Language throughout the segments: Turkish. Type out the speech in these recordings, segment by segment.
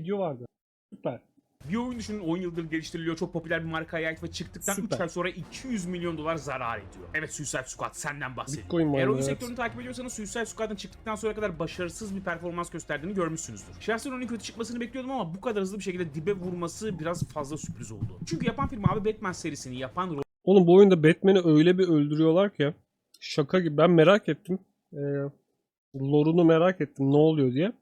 video vardı. Süper. Bir oyun düşünün 10 yıldır geliştiriliyor. Çok popüler bir markaya ait ve çıktıktan 3 Süper. ay sonra 200 milyon dolar zarar ediyor. Evet Suicide Squad senden bahsediyorum. Bitcoin Eğer oyun evet. sektörünü takip ediyorsanız Suicide Squad'ın çıktıktan sonra kadar başarısız bir performans gösterdiğini görmüşsünüzdür. Şahsen onun kötü çıkmasını bekliyordum ama bu kadar hızlı bir şekilde dibe vurması biraz fazla sürpriz oldu. Çünkü yapan firma abi Batman serisini yapan Oğlum bu oyunda Batman'i öyle bir öldürüyorlar ki şaka gibi. Ben merak ettim. Ee, lore'unu merak ettim ne oluyor diye.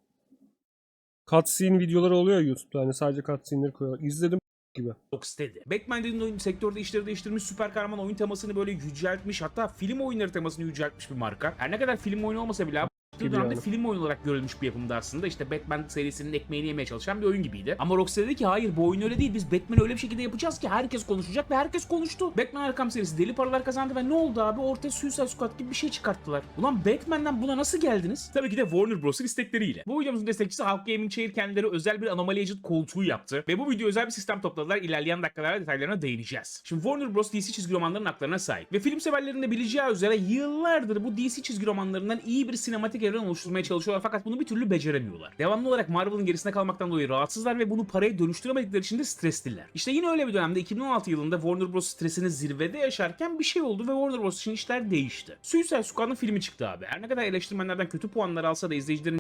Cutscene videoları oluyor ya YouTube'da hani sadece cutscene'leri koyuyorlar. İzledim gibi. Rocksteady. Batman dediğin oyun sektörde işleri değiştirmiş, süper kahraman oyun temasını böyle yüceltmiş hatta film oyunları temasını yüceltmiş bir marka. Her ne kadar film oyunu olmasa bile bir dönemde yani. film oyunu olarak görülmüş bir yapımda aslında. İşte Batman serisinin ekmeğini yemeye çalışan bir oyun gibiydi. Ama Rocksteady dedi ki hayır bu oyun öyle değil. Biz Batman'i öyle bir şekilde yapacağız ki herkes konuşacak ve herkes konuştu. Batman Arkham serisi deli paralar kazandı ve ne oldu abi? Ortaya Suicide Squad gibi bir şey çıkarttılar. Ulan Batman'den buna nasıl geldiniz? Tabii ki de Warner Bros'un istekleriyle. Bu videomuzun destekçisi Halk Gaming Chair kendileri özel bir Anomaly Agent koltuğu yaptı. Ve bu video özel bir sistem topladılar. İlerleyen dakikalarda detaylarına değineceğiz. Şimdi Warner Bros. DC çizgi romanlarının haklarına sahip. Ve film severlerin de bileceği üzere yıllardır bu DC çizgi romanlarından iyi bir sinematik evren oluşturmaya çalışıyorlar fakat bunu bir türlü beceremiyorlar. Devamlı olarak Marvel'ın gerisinde kalmaktan dolayı rahatsızlar ve bunu paraya dönüştüremedikleri için de stresliler. İşte yine öyle bir dönemde 2016 yılında Warner Bros. stresini zirvede yaşarken bir şey oldu ve Warner Bros. için işler değişti. Suicide Squad'ın filmi çıktı abi. Her ne kadar eleştirmenlerden kötü puanlar alsa da izleyicilerin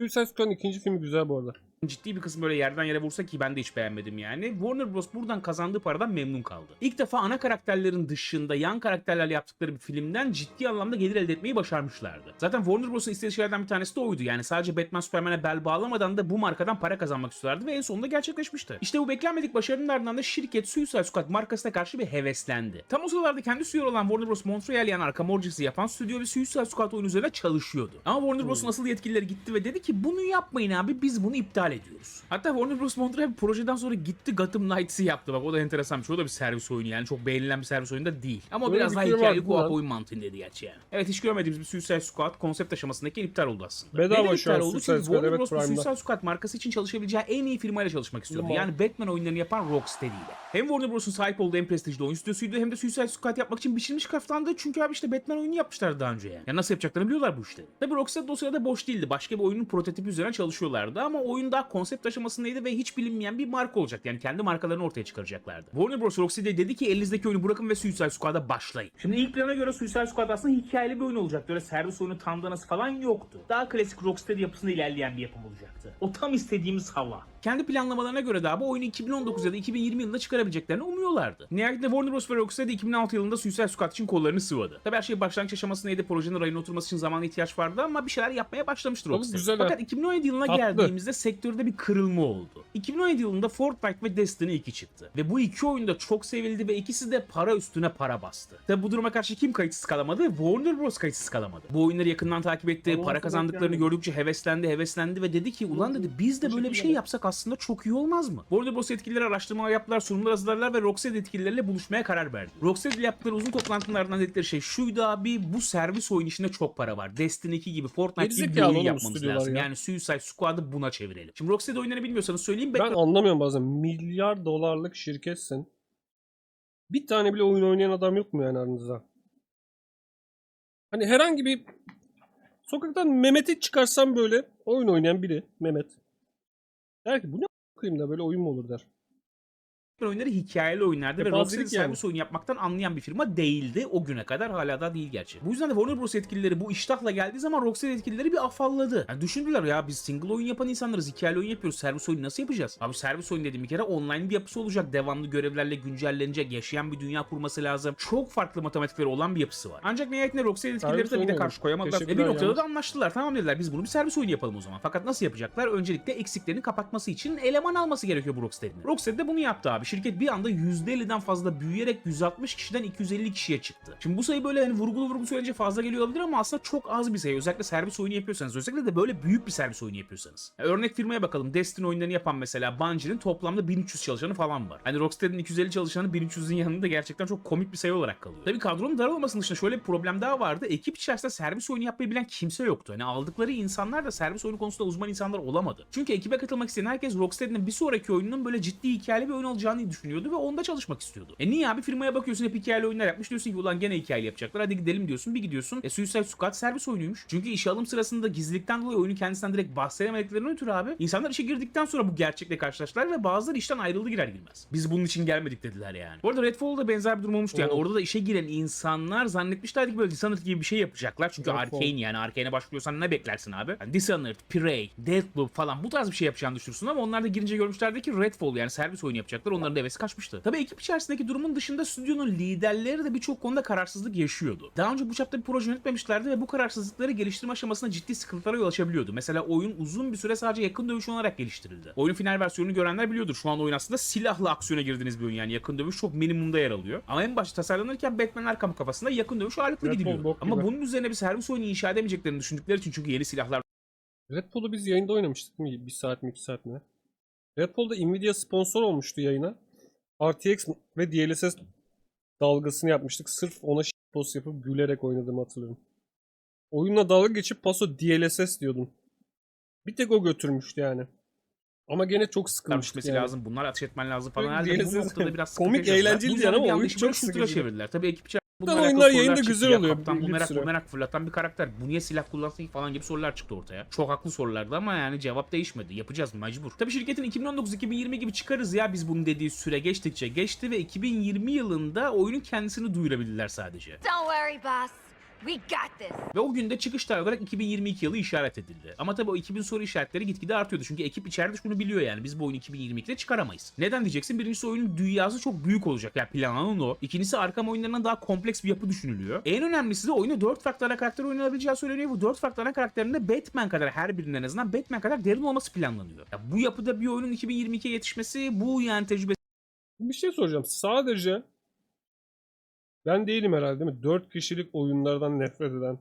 Suicide Squad'ın ikinci filmi güzel bu arada. Ciddi bir kısmı böyle yerden yere vursa ki ben de hiç beğenmedim yani. Warner Bros. buradan kazandığı paradan memnun kaldı. İlk defa ana karakterlerin dışında yan karakterlerle yaptıkları bir filmden ciddi anlamda gelir elde etmeyi başarmışlardı. Zaten Warner Bros'un istediği şeylerden bir tanesi de oydu. Yani sadece Batman Superman'e bel bağlamadan da bu markadan para kazanmak istiyorlardı ve en sonunda gerçekleşmişti. İşte bu beklenmedik başarının ardından da şirket Suicide Squad markasına karşı bir heveslendi. Tam o sıralarda kendi stüdyo olan Warner Bros. Montreal yani Arkham Origins yapan stüdyo ve Suicide Squad oyunu üzerine çalışıyordu. Ama Warner Bros'un asıl yetkilileri gitti ve dedi ki bunu yapmayın abi biz bunu iptal ediyoruz. Hatta Warner Bros. Montreal projeden sonra gitti Gotham Knights'ı yaptı. Bak o da enteresan bir şey. O da bir servis oyunu yani. Çok beğenilen bir servis oyunu da değil. Ama Öyle biraz bir daha film hikayeli vardı co-op lan. oyun mantığındaydı gerçi yani. Evet hiç görmediğimiz bir Suicide Squad konsept aşamasındaki iptal oldu aslında. Bedava Neden şu an oldu? Suicide Çünkü Squad, Warner evet, Bros. bu Prime'da. Suicide Squad markası için çalışabileceği en iyi firmayla çalışmak istiyordu. Tamam. Yani Batman oyunlarını yapan Rocksteady ile. Hem Warner Bros'un sahip olduğu en prestijli oyun stüdyosuydu hem de Suicide Squad yapmak için biçilmiş kaftandı. Çünkü abi işte Batman oyunu yapmışlardı daha önce yani. Ya nasıl yapacaklarını biliyorlar bu işleri. Tabi Rocksteady o sırada boş değildi. Başka bir oyunun prototipi üzerine çalışıyorlardı ama oyun daha konsept aşamasındaydı ve hiç bilinmeyen bir marka olacak. Yani kendi markalarını ortaya çıkaracaklardı. Warner Bros. Rocksteady'ye dedi ki elinizdeki oyunu bırakın ve Suicide Squad'a başlayın. Şimdi ilk plana göre Suicide Squad aslında hikayeli bir oyun olacaktı. Öyle servis oyunu tandanası falan yoktu. Daha klasik Rocksteady yapısında ilerleyen bir yapım olacaktı. O tam istediğimiz hava. Kendi planlamalarına göre de abi oyunu 2019 ya da 2020 yılında çıkarabileceklerini umuyorlardı. Nihayetinde Warner Bros. ve Rocksteady 2006 yılında Suicide Squad için kollarını sıvadı. Tabi her şey başlangıç aşamasındaydı. Projenin rayına oturması için zamana ihtiyaç vardı ama bir şeyler yapmaya başlamıştır Rocksteady. güzel. Fakat 2017 yılına Tatlı. geldiğimizde sektörde bir kırılma oldu. 2017 yılında Fortnite ve Destiny 2 çıktı. Ve bu iki oyun da çok sevildi ve ikisi de para üstüne para bastı. Tabi bu duruma karşı kim kayıtsız kalamadı? Warner Bros. kayıtsız kalamadı. Bu oyunları yakından takip etti, para kazandıklarını gördükçe heveslendi, heveslendi ve dedi ki ulan dedi biz de böyle bir şey yapsak aslında çok iyi olmaz mı? Warner Bros. yetkilileri araştırmalar yaptılar, sunumlar hazırladılar ve Rocksteady yetkilileriyle buluşmaya karar verdi. Rocksteady yaptıkları uzun toplantılardan dedikleri şey şuydu abi bu servis oyun işinde çok para var. Destiny 2 gibi Fortnite gibi bir oyun yapmamız lazım. ya. Yani Suicide Squad'ı buna çevirelim. Şimdi Rocksteady oyunlarını bilmiyorsanız söyleyeyim. Ben Batman anlamıyorum bazen. Milyar dolarlık şirketsin. Bir tane bile oyun oynayan adam yok mu yani aranızda? Hani herhangi bir sokaktan Mehmet'i çıkarsam böyle oyun oynayan biri Mehmet. Der ki bu ne koyayım da böyle oyun mu olur der. Oyunları hikayeli oyunlardı ve Kepazelik Rocksteady yani. servis oyunu yapmaktan anlayan bir firma değildi o güne kadar hala da değil gerçi. Bu yüzden de Warner Bros yetkilileri bu iştahla geldiği zaman Rocksteady yetkilileri bir afalladı. Yani düşündüler ya biz single oyun yapan insanlarız hikayeli oyun yapıyoruz servis oyunu nasıl yapacağız? Abi servis oyun dediğim bir kere online bir yapısı olacak devamlı görevlerle güncellenecek yaşayan bir dünya kurması lazım. Çok farklı matematikleri olan bir yapısı var. Ancak nihayetinde Rocksteady yetkilileri tabii de karşı koyamadılar. Ve bir noktada yalnız. da anlaştılar. Tamam dediler biz bunu bir servis oyunu yapalım o zaman. Fakat nasıl yapacaklar? Öncelikle eksiklerini kapatması için eleman alması gerekiyor bu Rocksteady'nin. Rocksteady de bunu yaptı abi. Şirket bir anda %50'den fazla büyüyerek 160 kişiden 250 kişiye çıktı. Şimdi bu sayı böyle hani vurgulu vurgulu söyleyince fazla geliyor olabilir ama aslında çok az bir sayı. Özellikle servis oyunu yapıyorsanız. Özellikle de böyle büyük bir servis oyunu yapıyorsanız. Ya örnek firmaya bakalım. Destiny oyunlarını yapan mesela Bungie'nin toplamda 1300 çalışanı falan var. Hani Rocksteady'nin 250 çalışanı 1300'ün yanında gerçekten çok komik bir sayı olarak kalıyor. Tabii kadronun dar olmasının dışında şöyle bir problem daha vardı. Ekip içerisinde servis oyunu yapmayı bilen kimse yoktu. Hani aldıkları insanlar da servis oyunu konusunda uzman insanlar olamadı. Çünkü ekibe katılmak isteyen herkes Rocksteady'nin bir sonraki oyununun böyle ciddi hikayeli bir oyun olacağını yapacağını düşünüyordu ve onda çalışmak istiyordu. E niye abi firmaya bakıyorsun hep hikayeli oyunlar yapmış diyorsun ki ulan gene hikayeli yapacaklar hadi gidelim diyorsun bir gidiyorsun. E Suicide Squad servis oyunuymuş. Çünkü işe alım sırasında gizlilikten dolayı oyunu kendisinden direkt bahsedemediklerinden ötürü abi insanlar işe girdikten sonra bu gerçekle karşılaştılar ve bazıları işten ayrıldı girer girmez. Biz bunun için gelmedik dediler yani. Bu arada Redfall'da benzer bir durum olmuştu yani Oo. orada da işe giren insanlar zannetmişlerdi ki böyle Dishonored gibi bir şey yapacaklar. Çünkü Redfall. Arkane yani Arkane'e başvuruyorsan ne beklersin abi? Yani Dishonored, Prey, Deathloop falan bu tarz bir şey yapacağını düşünürsün ama onlar da girince görmüşlerdi ki Redfall yani servis oyunu yapacaklar. Onların da hevesi kaçmıştı. Tabii ekip içerisindeki durumun dışında stüdyonun liderleri de birçok konuda kararsızlık yaşıyordu. Daha önce bu çapta bir proje yönetmemişlerdi ve bu kararsızlıkları geliştirme aşamasında ciddi sıkıntılara yol açabiliyordu. Mesela oyun uzun bir süre sadece yakın dövüş olarak geliştirildi. Oyunun final versiyonunu görenler biliyordur. Şu an oyun aslında silahla aksiyona girdiğiniz bir oyun yani yakın dövüş çok minimumda yer alıyor. Ama en başta tasarlanırken Batman Arkham kafasında yakın dövüş ağırlıklı Redfall gidiliyordu. Ama bunun üzerine bir servis oyunu inşa edemeyeceklerini düşündükleri için çünkü yeni silahlar Redfall'u biz yayında oynamıştık mı? Bir saat mi iki saat mi? Redfall'da Nvidia sponsor olmuştu yayına. RTX ve DLSS dalgasını yapmıştık. Sırf ona post yapıp gülerek oynadığımı hatırlıyorum. Oyunla dalga geçip paso DLSS diyordum. Bir tek o götürmüştü yani. Ama gene çok sıkılmıştık yani. lazım. Bunlar ateş etmen lazım falan. Herhalde bu noktada biraz komik, eğlenceli ama oyun çok sıkıcı. çevirdiler. Tabii ekip bununla oyunlar yayında güzel. Ya oluyor Kaptan bumerang, bumerang fırlatan bir karakter. Bu niye silah kullansın falan gibi sorular çıktı ortaya. Çok haklı sorulardı ama yani cevap değişmedi. Yapacağız mecbur. Tabii şirketin 2019-2020 gibi çıkarız ya biz bunu dediği süre geçtikçe geçti ve 2020 yılında oyunun kendisini duyurabildiler sadece. Don't worry, boss. We got this. Ve o günde çıkış tarihi olarak 2022 yılı işaret edildi. Ama tabii o 2000 soru işaretleri gitgide artıyordu. Çünkü ekip içeride şunu biliyor yani. Biz bu oyunu 2022'de çıkaramayız. Neden diyeceksin? Birincisi oyunun dünyası çok büyük olacak. Yani planlanan o. İkincisi Arkham oyunlarından daha kompleks bir yapı düşünülüyor. En önemlisi de oyunu 4 farklı ana karakter oynanabileceği söyleniyor. Bu 4 farklı ana karakterinde Batman kadar her birinin en azından Batman kadar derin olması planlanıyor. Ya bu yapıda bir oyunun 2022'ye yetişmesi bu yani tecrübe Bir şey soracağım. Sadece ben değilim herhalde değil mi? 4 kişilik oyunlardan nefret eden.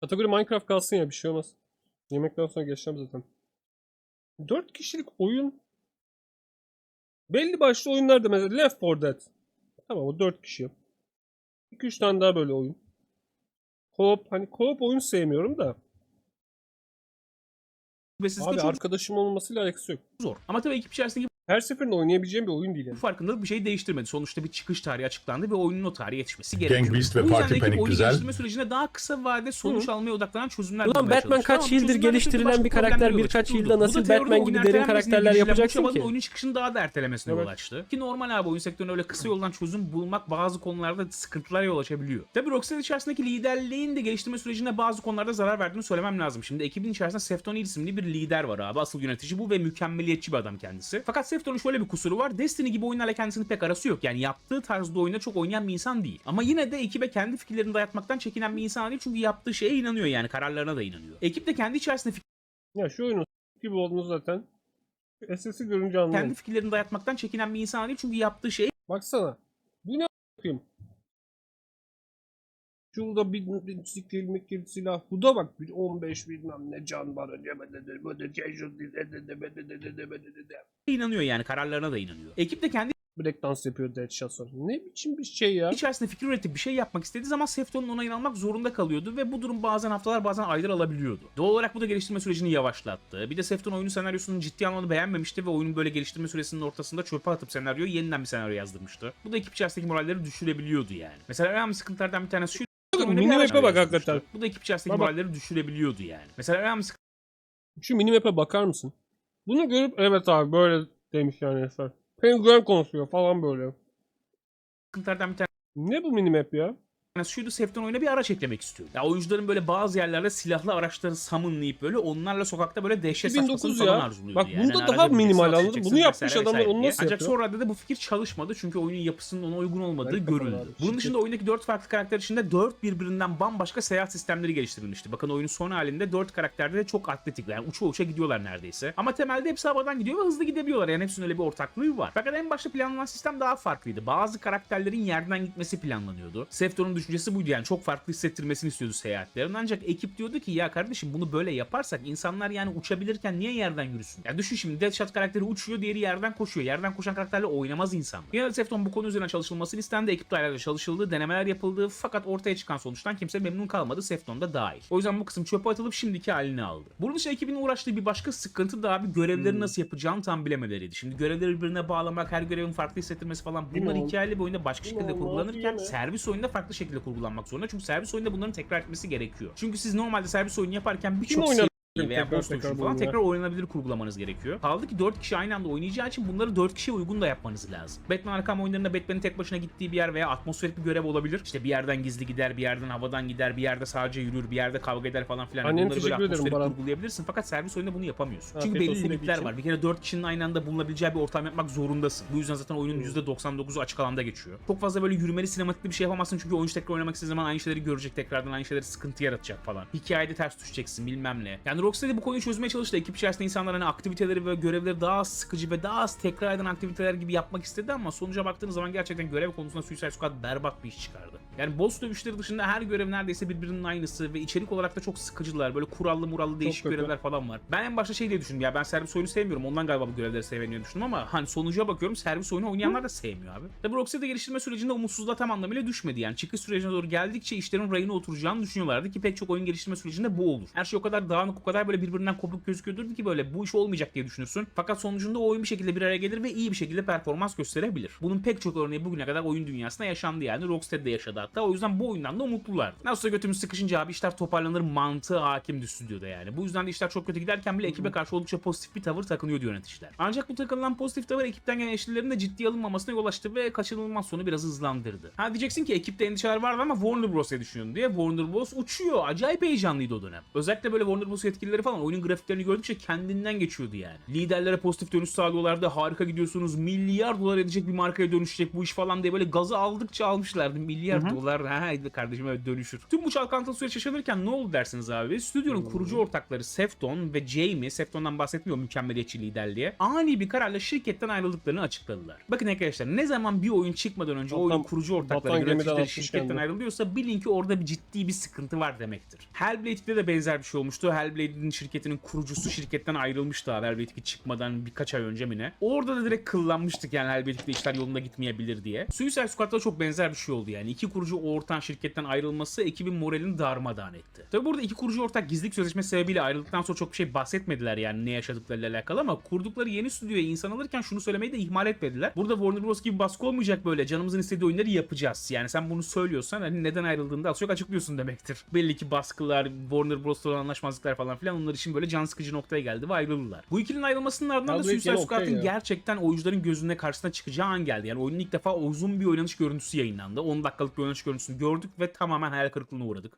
Kategori Minecraft kalsın ya bir şey olmaz. Yemekten sonra geçeceğim zaten. 4 kişilik oyun belli başlı oyunlarda mesela Left 4 Dead. Tamam o 4 kişi. 2-3 tane daha böyle oyun. Co-op hani co-op oyun sevmiyorum da. sizde Abi çok arkadaşım olmasıyla alakası yok. zor. Ama tabii ekip içerisindeki Her seferinde oynayabileceğim bir oyun değil yani. Bu farkındalık bir şey değiştirmedi. Sonuçta bir çıkış tarihi açıklandı ve oyunun o tarihe yetişmesi gerekiyor. Gang Beast ve Bu yüzden Party Panic oyunu güzel. geliştirme sürecinde daha kısa vadede sonuç almaya odaklanan çözümler Ulan Batman kaç yıldır geliştirilen bir karakter birkaç yılda nasıl Batman gibi oyun derin karakterler yapacaksın ki? Oyunun çıkışını daha da ertelemesine Evet. yol açtı. Ki normal abi oyun sektöründe öyle kısa yoldan çözüm bulmak bazı konularda sıkıntılara yol açabiliyor. Tabi Rockstar içerisindeki liderliğin de geliştirme sürecinde bazı konularda zarar verdiğini söylemem lazım. Şimdi ekibin içerisinde Sefton isimli bir lider var abi. Asıl yönetici bu ve mükemmeliyetçi bir adam kendisi. Fakat Sefton'un şöyle bir kusuru var. Destiny gibi oyunlarla kendisinin pek arası yok. Yani yaptığı tarzda oyunda çok oynayan bir insan değil. Ama yine de ekibe kendi fikirlerini dayatmaktan çekinen bir insan değil. Çünkü yaptığı şeye inanıyor yani kararlarına da inanıyor. Ekip de kendi içerisinde Ya şu oyunun gibi olduğunu zaten SS'i görünce anlıyorum. kendi fikirlerini dayatmaktan çekinen bir insan değil. Çünkü yaptığı şeye Baksana. Bu ne a**ayım? Şurada bir, bir skill mikil silah. Bu da bak bir 15 bilmem ne can var. inanıyor yani kararlarına da inanıyor. Ekip de kendi Breakdance yapıyor Deadshot sonra. Ne biçim bir şey ya? içerisinde fikir üretip bir şey yapmak istediği zaman Sefton'un ona inanmak zorunda kalıyordu ve bu durum bazen haftalar bazen aylar alabiliyordu. Doğal olarak bu da geliştirme sürecini yavaşlattı. Bir de Sefton oyunun senaryosunu ciddi anlamda beğenmemişti ve oyunun böyle geliştirme süresinin ortasında çöpe atıp senaryoyu yeniden bir senaryo yazdırmıştı. Bu da ekip içerisindeki moralleri düşürebiliyordu yani. Mesela en önemli sıkıntılardan bir tanesi şu Bakın, minimap'e araç bak hakikaten. Bu da ekip içerisindeki Bak. moralleri düşürebiliyordu yani. Mesela önemli Şu minimap'e bakar mısın? Bunu görüp evet abi böyle demiş yani Eser. Penguen konuşuyor falan böyle. sıkıntılardan bir tanesi Ne bu minimap ya? Yani şuydu Sefton oyuna bir araç eklemek istiyor. Ya oyuncuların böyle bazı yerlerde silahlı araçları summonlayıp böyle onlarla sokakta böyle dehşet 2009 saçmasını ya. falan arzuluyordu. Bak yani. bunda Hani daha minimal, edeceksin Bunu yapmış adamlar, onu nasıl. Ancak yapıyor? sonra da bu fikir çalışmadı çünkü oyunun yapısının ona uygun olmadığı Garip görüldü. abi. Bunun Şirket- dışında oyundaki 4 farklı karakter içinde 4 birbirinden bambaşka seyahat sistemleri geliştirilmişti. Bakın oyunun son halinde 4 karakterde de çok atletik yani uça uça gidiyorlar neredeyse. Ama temelde hepsi havadan gidiyor ve hızlı gidebiliyorlar yani hepsinin öyle bir ortaklığı var. Fakat en başta planlanan sistem daha farklıydı. Bazı karakterlerin yerden gitmesi planlanıyordu. Sefton'un düşüncesi buydu yani çok farklı hissettirmesini istiyordu seyahatlerin. Ancak ekip diyordu ki ya kardeşim bunu böyle yaparsak insanlar yani uçabilirken niye yerden yürüsün? Ya düşün şimdi Deadshot karakteri uçuyor diğeri yerden koşuyor. Yerden koşan karakterle oynamaz insan. Yine Sefton bu konu üzerine çalışılmasını istendi. Ekip ayrıca çalışıldı, denemeler yapıldı. Fakat ortaya çıkan sonuçtan kimse memnun kalmadı. Sefton da dahil. O yüzden bu kısım çöpe atılıp şimdiki halini aldı. Bunun dışında ekibin uğraştığı bir başka sıkıntı da abi görevleri nasıl yapacağını tam bilemeleriydi. Şimdi görevleri birbirine bağlamak, her görevin farklı hissettirmesi falan bunlar hikayeli bir oyunda başka şekilde kurgulanırken servis oyunda farklı şekilde kurgulanmak zorunda. Çünkü servis oyunda bunların tekrar etmesi gerekiyor. Çünkü siz normalde servis oyunu yaparken birçok veya tekrar post falan tekrar oynanabilir kurgulamanız gerekiyor. Kaldı ki 4 kişi aynı anda oynayacağı için bunları 4 kişiye uygun da yapmanız lazım. Batman Arkham oyunlarında Batman'in tek başına gittiği bir yer veya atmosferik bir görev olabilir. İşte bir yerden gizli gider, bir yerden havadan gider, bir yerde sadece yürür, bir yerde kavga eder falan filan. Annene Bunları böyle atmosferik Baran. kurgulayabilirsin fakat servis oyunda bunu yapamıyorsun. Afiyet Çünkü belli limitler var. Bir kere 4 kişinin aynı anda bulunabileceği bir ortam yapmak zorundasın. Bu yüzden zaten oyunun %99'u açık alanda geçiyor. Çok fazla böyle yürümeli sinematikli bir şey yapamazsın çünkü oyuncu tekrar oynamak istediği zaman aynı şeyleri görecek tekrardan aynı şeyleri sıkıntı yaratacak falan. Hikayede ters düşeceksin bilmem ne. Yani Rocksteady bu konuyu çözmeye çalıştı. Ekip içerisinde insanlar hani aktiviteleri ve görevleri daha az sıkıcı ve daha az tekrar eden aktiviteler gibi yapmak istedi ama sonuca baktığınız zaman gerçekten görev konusunda Suicide Squad berbat bir iş çıkardı. Yani boss dövüşleri dışında her görev neredeyse birbirinin aynısı ve içerik olarak da çok sıkıcılar. Böyle kurallı murallı değişik görevler falan var. Ben en başta şey diye düşündüm ya ben servis oyunu sevmiyorum. Ondan galiba bu görevleri sevmiyorum düşündüm ama hani sonuca bakıyorum servis oyunu oynayanlar da sevmiyor abi. Tabi Rocksteady geliştirme sürecinde umutsuzluğa tam anlamıyla düşmedi yani. Çıkış sürecine doğru geldikçe işlerin rayına oturacağını düşünüyorlardı ki pek çok oyun geliştirme sürecinde bu olur. Her şey o kadar dağınık o kadar böyle birbirinden kopuk gözüküyordur ki böyle bu iş olmayacak diye düşünürsün. Fakat sonucunda o oyun bir şekilde bir araya gelir ve iyi bir şekilde performans gösterebilir. Bunun pek çok örneği bugüne kadar oyun dünyasında yaşandı yani. Rocksteady'de yaşadı hatta. O yüzden bu oyundan da umutlulardı. Nasılsa götümüz sıkışınca abi işler toparlanır mantığı hakimdi stüdyoda yani. Bu yüzden de işler çok kötü giderken bile ekibe karşı oldukça pozitif bir tavır takınıyordu yöneticiler. Ancak bu takınılan pozitif tavır ekipten gelen eleştirilerin de ciddiye alınmamasına yol açtı ve kaçınılmaz sonu biraz hızlandırdı. Ha diyeceksin ki ekipte endişeler vardı ama Warner Bros. diye düşünüyorsun diye. Warner Bros. uçuyor. Acayip heyecanlıydı o dönem. Özellikle böyle Warner Bros. yetkilileri falan oyunun grafiklerini gördükçe kendinden geçiyordu yani. Liderlere pozitif dönüş sağlıyorlardı. Harika gidiyorsunuz. Milyar dolar edecek bir markaya dönüşecek bu iş falan diye böyle gazı aldıkça almışlardı. Milyar dolar. Ha kardeşim evet dönüşür. Tüm bu çalkantılı süreç yaşanırken ne oldu dersiniz abi? Stüdyonun kurucu ortakları Sefton ve Jamie, Sefton'dan bahsetmiyor mükemmeliyetçi liderliğe, ani bir kararla şirketten ayrıldıklarını açıkladılar. Bakın arkadaşlar ne zaman bir oyun çıkmadan önce Batan- oyunun kurucu ortakları yöneticileri şirketten kendini. ayrılıyorsa bilin ki orada bir ciddi bir sıkıntı var demektir. Hellblade'de de benzer bir şey olmuştu. Hellblade'in şirketinin kurucusu şirketten ayrılmıştı abi Hellblade 2 çıkmadan birkaç ay önce mi ne? Orada da direkt kıllanmıştık yani Hellblade 2'de işler yolunda gitmeyebilir diye. Suicide Squad'da çok benzer bir şey oldu yani. İki kurucu ortağın şirketten ayrılması ekibin moralini darmadağın etti. Tabi burada iki kurucu ortak gizlilik sözleşmesi sebebiyle ayrıldıktan sonra çok bir şey bahsetmediler yani ne yaşadıklarıyla alakalı ama kurdukları yeni stüdyoya insan alırken şunu söylemeyi de ihmal etmediler. Burada Warner Bros gibi baskı olmayacak böyle canımızın istediği oyunları yapacağız. Yani sen bunu söylüyorsan hani neden ayrıldığını da az çok açıklıyorsun demektir. Belli ki baskılar, Warner Bros'la olan anlaşmazlıklar falan filan onlar için böyle can sıkıcı noktaya geldi ve ayrıldılar. Bu ikilinin ayrılmasının ardından da Suicide Squad'ın gerçekten oyuncuların gözüne karşısına çıkacağı an geldi. Yani oyunun ilk defa uzun bir oynanış görüntüsü yayınlandı. 10 dakikalık bir oynanış görüntüsünü gördük ve tamamen hayal kırıklığına uğradık.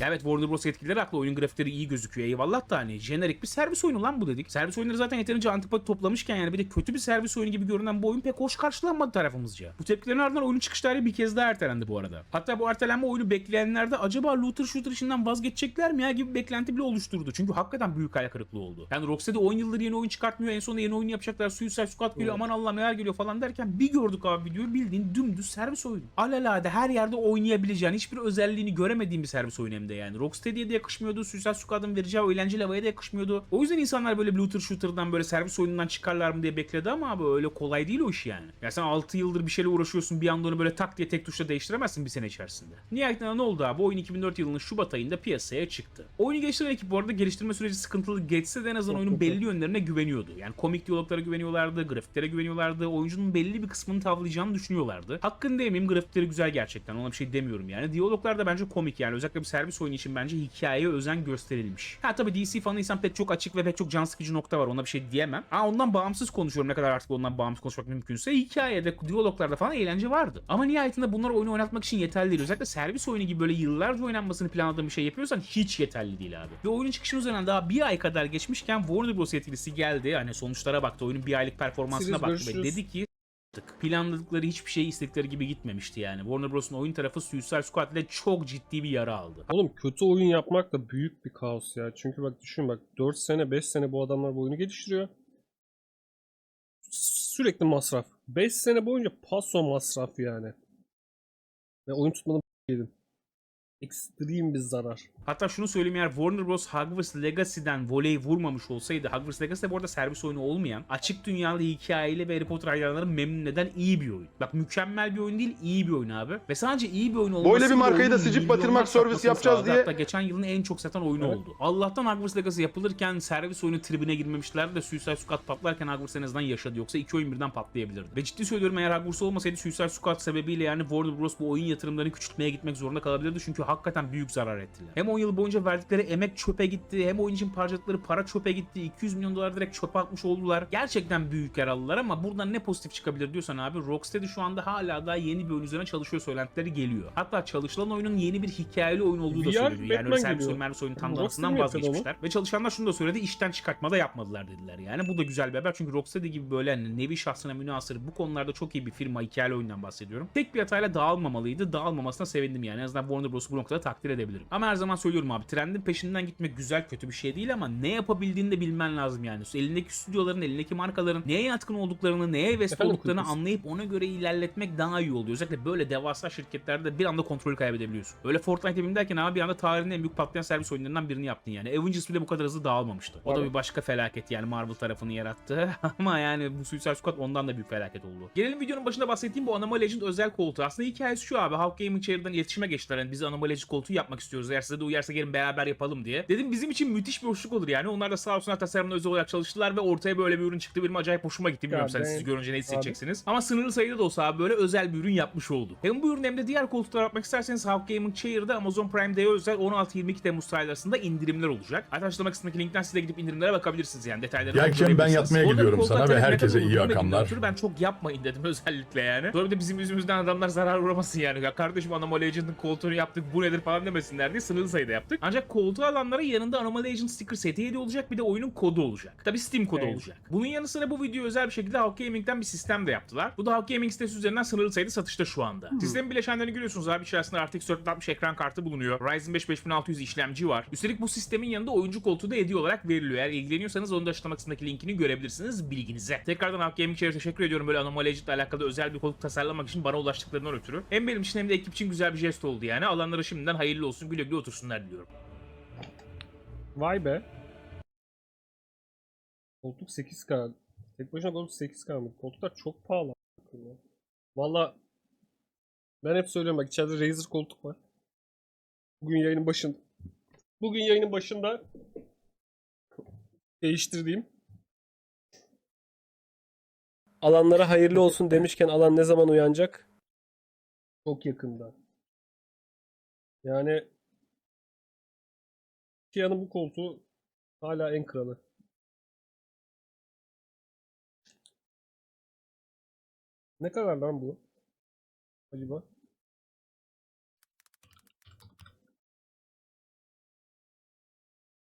Ya evet Warner Bros yetkilileri haklı oyun grafikleri iyi gözüküyor eyvallah da hani jenerik bir servis oyunu lan bu dedik. Servis oyunları zaten yeterince antipati toplamışken yani bir de kötü bir servis oyunu gibi görünen bu oyun pek hoş karşılanmadı tarafımızca. Bu tepkilerin ardından oyunun çıkış tarihi bir kez daha ertelendi bu arada. Hatta bu ertelenme oyunu bekleyenlerde acaba looter shooter işinden vazgeçecekler mi ya gibi beklenti bile oluşturdu. Çünkü hakikaten büyük hayal kırıklığı oldu. Yani Rocksteady 10 yıldır yeni oyun çıkartmıyor en sonunda yeni oyun yapacaklar Suicide Squad geliyor aman Allah neler geliyor falan derken bir gördük abi videoyu bildiğin dümdüz servis oyunu. Alalade her yerde oynayabileceğin hiçbir özelliğini göremediğim bir servis oyunu hem de yani. Rocksteady'ye de yakışmıyordu. Suicide Squad'ın vereceği o eğlenceli havaya da yakışmıyordu. O yüzden insanlar böyle looter shooter'dan böyle servis oyunundan çıkarlar mı diye bekledi ama abi öyle kolay değil o iş yani. Ya sen 6 yıldır bir şeyle uğraşıyorsun bir anda onu böyle tak diye tek tuşla değiştiremezsin bir sene içerisinde. Nihayetinde ne oldu abi? Oyun 2004 yılının Şubat ayında piyasaya çıktı. Oyunu geliştiren ekip bu arada geliştirme süreci sıkıntılı geçse de en azından oyunun belli yönlerine güveniyordu. Yani komik diyaloglara güveniyorlardı, grafiklere güveniyorlardı, oyuncunun belli bir kısmını tavlayacağını düşünüyorlardı. Hakkını demeyeyim grafikleri güzel gerçekten ona bir şey demiyorum yani. Diyaloglar da bence komik yani özellikle bir servis oyunu için bence hikayeye özen gösterilmiş. Ha tabii DC fanıysan pek çok açık ve pek çok can sıkıcı nokta var ona bir şey diyemem. Ha ondan bağımsız konuşuyorum ne kadar artık ondan bağımsız konuşmak mümkünse. Hikayede, diyaloglarda falan eğlence vardı. Ama nihayetinde bunlar oyunu oynatmak için yeterli değil. Özellikle servis oyunu gibi böyle yıllarca oynanmasını planladığın bir şey yapıyorsan hiç yeterli değil abi. Ve oyunun çıkışının üzerinden daha bir ay kadar geçmişken Warner Bros yetkilisi geldi. Hani sonuçlara baktı. Oyunun bir aylık performansına Siz baktı ve dedi ki "S**tık." Planladıkları hiçbir şey istedikleri gibi gitmemişti yani. Warner Bros'un oyun tarafı Suicide Squad ile çok ciddi bir yara aldı. Oğlum kötü oyun yapmak da büyük bir kaos ya. Çünkü bak düşün bak 4 sene 5 sene bu adamlar bu oyunu geliştiriyor. Sürekli masraf. 5 sene boyunca paso masraf yani. Ve oyun tutmanı yedim. Extreme bir zarar. Hatta şunu söyleyeyim eğer Warner Bros. Hogwarts Legacy'den voley vurmamış olsaydı Hogwarts Legacy de bu arada servis oyunu olmayan açık dünyalı hikayeli ve Harry Potter hayranları memnun eden iyi bir oyun. Bak mükemmel bir oyun değil iyi bir oyun abi. Ve sadece iyi bir oyun olması Böyle bir markayı da milyonlar batırmak servis yapacağız diye- Hatta geçen yılın en çok satan oyunu Evet. oldu. Allah'tan Hogwarts Legacy yapılırken servis oyunu tribüne girmemişlerdi de Suicide Squad patlarken Hogwarts en azından yaşadı. Yoksa iki oyun birden patlayabilirdi. Ve ciddi söylüyorum eğer Hogwarts olmasaydı Suicide Squad sebebiyle yani Warner Bros. bu oyun yatırımlarını küçültmeye gitmek zorunda kalabilirdi. Çünkü hakikaten büyük zarar ettiler. Hem 10 yıl boyunca verdikleri emek çöpe gitti. Hem oyun için harcadıkları para çöpe gitti. 200 milyon dolar direkt çöpe atmış oldular. Gerçekten büyük yer aldılar ama buradan ne pozitif çıkabilir diyorsan abi Rocksteady şu anda hala daha yeni bir oyun üzerine çalışıyor söylentileri geliyor. Hatta çalışılan oyunun yeni bir hikayeli oyun olduğu da söyleniyor. Yani öyle servis oyun mervis oyun Rocksteady tandansından mi yapıyordu onu? vazgeçmişler. Ve çalışanlar şunu da söyledi işten çıkartma da yapmadılar dediler. Yani bu da güzel bir haber çünkü Rocksteady gibi böyle hani nevi şahsına münasır bu konularda çok iyi bir firma hikayeli oyundan bahsediyorum. Tek bir hatayla dağılmamalıydı. Dağılmamasına sevindim yani. En azından Warner Bros'u bu noktada takdir edebilirim. Ama her zaman söylüyorum abi trendin peşinden gitmek güzel kötü bir şey değil ama ne yapabildiğini de bilmen lazım yani. Elindeki stüdyoların, elindeki markaların neye yatkın olduklarını, neye Efendim olduklarını anlayıp ona göre ilerletmek daha iyi oluyor. Özellikle böyle devasa şirketlerde bir anda kontrolü kaybedebiliyorsun. Öyle Fortnite yapayım derken abi bir anda tarihin en büyük patlayan servis oyunlarından birini yaptın yani. Avengers bile bu kadar hızlı dağılmamıştı. O da bir başka felaket yani Marvel tarafını yarattı. Ama yani bu Suicide Squad ondan da büyük felaket oldu. Gelelim videonun başında bahsettiğim bu Anomaly Legend özel koltuğu. Aslında hikayesi şu abi. Halk Gaming içeriden iletişime geçtiler. Yani biz Anomaly Legend koltuğu yapmak istiyoruz. Eğer size de uyarsa gelin beraber yapalım diye. Dedim bizim için müthiş bir hoşluk olur yani. Onlar da sağ olsunlar tasarımına özel olarak çalıştılar ve ortaya böyle bir ürün çıktı. Benim acayip hoşuma gitti. Bilmiyorum sen siz görünce ne hissedeceksiniz. Ama sınırlı sayıda da olsa abi böyle özel bir ürün yapmış oldu. Hem bu ürün hem de diğer koltuklar yapmak isterseniz Halk Gaming Chair'da Amazon Prime Day özel 16-22 Temmuz tarihleri arasında indirimler olacak. Hatta açıklama kısmındaki linkten size gidip indirimlere bakabilirsiniz yani detayları. Yerken ben yatmaya Orada gidiyorum sana ve herkese iyi olduğunu bilmediğimden akamlar. ötürü ben çok yapmayın dedim özellikle yani. Sonra bir de bizim yüzümüzden adamlar zarar uğramasın yani. Ya kardeşim Anomaly Agent'ın koltuğunu yaptık bu nedir falan demesinler diye sınırlı sayıda yaptık. Ancak koltuğu alanlara yanında Anomaly Agent sticker seti hediye olacak bir de oyunun kodu olacak. Tabi Steam kodu Evet. olacak. Bunun yanı sıra bu videoyu özel bir şekilde Halk Gaming'den bir sistem de yaptılar. Bu da Halk Gaming sitesi üzerinden sınırlı sayıda satışta şu anda. Sistemin bileşenlerini görüyorsunuz abi. İçerisinde RTX 460 ekran kartı bulunuyor. Ryzen 5 5600 işlemci var. Üstelik bu sistemin yanında oyuncu koltuğu da hediye olarak veriliyor. Eğer ilgileniyorsanız onu da açıklama kısmındaki linkini görebilirsiniz bilginize. Tekrardan Halk Gaming Chair'e teşekkür ediyorum böyle Anomaly Agent'la alakalı özel bir koltuk tasarlamak için bana ulaştıklarından ötürü. Hem benim için hem de ekip için güzel bir jest oldu yani. Alanlara şimdiden hayırlı olsun güle güle otursunlar diliyorum. Vay be. Koltuk 8K. Tek başına koltuk 8K mı? Koltuklar çok pahalı. Valla ben hep söylüyorum bak içeride Razer koltuk var. Bugün yayının başında Bugün yayının başında değiştirdiğim alanlara hayırlı olsun demişken alan ne zaman uyanacak? Çok yakında. Yani Kia'nın bu koltuğu hala en kralı. Ne kadar lan bu? Acaba?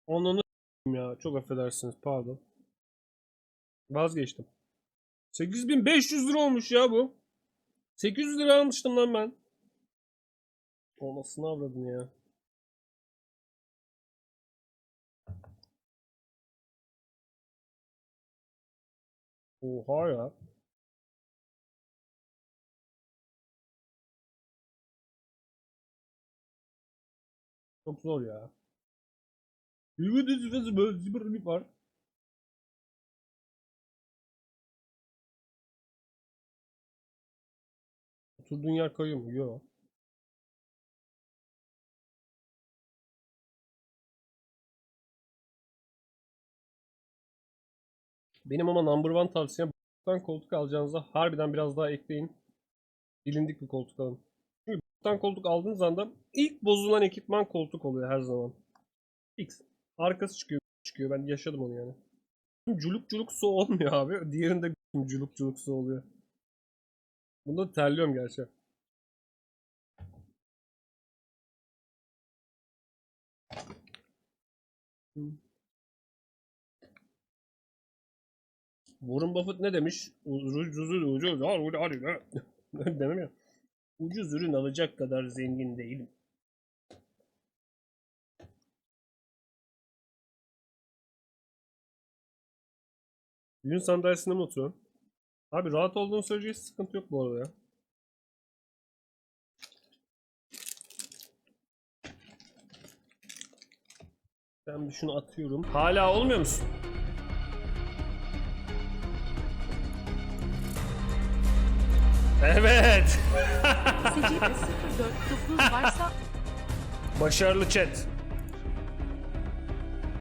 Onu ya çok affedersiniz pardon. Vazgeçtim. 8500 lira olmuş ya bu. 800 lira almıştım lan ben. Olmasını avradım ya. Oha ya. Çok zor ya. Bir var. Oturduğun yer kayıyor mu? Yok. Benim ama number one tavsiyem Boktan koltuk alacağınızda harbiden biraz daha ekleyin. Bilindik bir koltuk alın. Çünkü boktan koltuk aldığınız anda ilk bozulan ekipman koltuk oluyor her zaman. X. Arkası çıkıyor. Çıkıyor. Ben yaşadım onu yani. Culuk culuk su olmuyor abi. Diğerinde culuk culuk su oluyor. Bunda da terliyorum gerçi. Warren Buffett ne demiş? Ucuz ucuz ucuz. Demem ya. Ucuz ürün alacak kadar zengin değilim. Düğün sandalyesinde mi oturuyorum? Abi rahat olduğunu söyleyeceğiz. Sıkıntı yok bu arada ya. Ben bir şunu atıyorum. Hala olmuyor musun? Evet. Secde 049 varsa Başarılı chat.